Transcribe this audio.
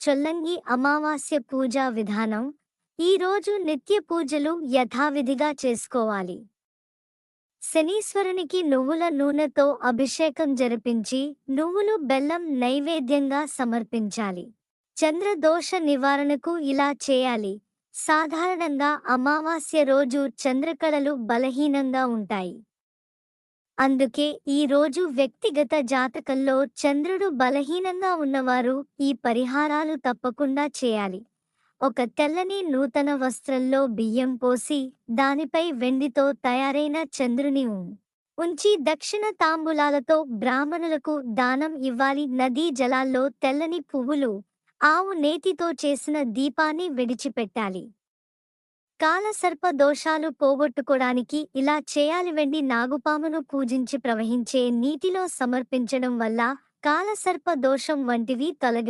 చొల్లంగి అమావాస్య పూజా విధానం. ఈ రోజు నిత్య పూజలు యథావిధిగా చేసుకోవాలి. శనీశ్వరునికి నువ్వుల నూనెతో అభిషేకం జరిపించి నువ్వులు బెల్లం నైవేద్యంగా సమర్పించాలి. చంద్రదోష నివారణకు ఇలా చేయాలి. సాధారణంగా అమావాస్య రోజు చంద్రకళలు బలహీనంగా ఉంటాయి. అందుకే ఈ రోజు వ్యక్తిగత జాతకంలో చంద్రుడు బలహీనంగా ఉన్నవారు ఈ పరిహారాలు తప్పకుండా చేయాలి. ఒక తెల్లని నూతన వస్త్రంలో బియ్యం పోసి దానిపై వెండితో తయారైన చంద్రుని ఉం- ఉంచి దక్షిణ తాంబూలాలతో బ్రాహ్మణులకు దానం ఇవ్వాలి. నదీ జలాల్లో తెల్లని పువ్వులు ఆవు నేతితో చేసిన దీపాన్ని విడిచిపెట్టాలి. కాలసర్ప దోషాలు పోగొట్టుకోడానికి ఇలా చేయాలి వెండి నాగుపామును పూజించి ప్రవహించే నీటిలో సమర్పించడం వల్ల కాలసర్ప దోషం వంటివి తొలగి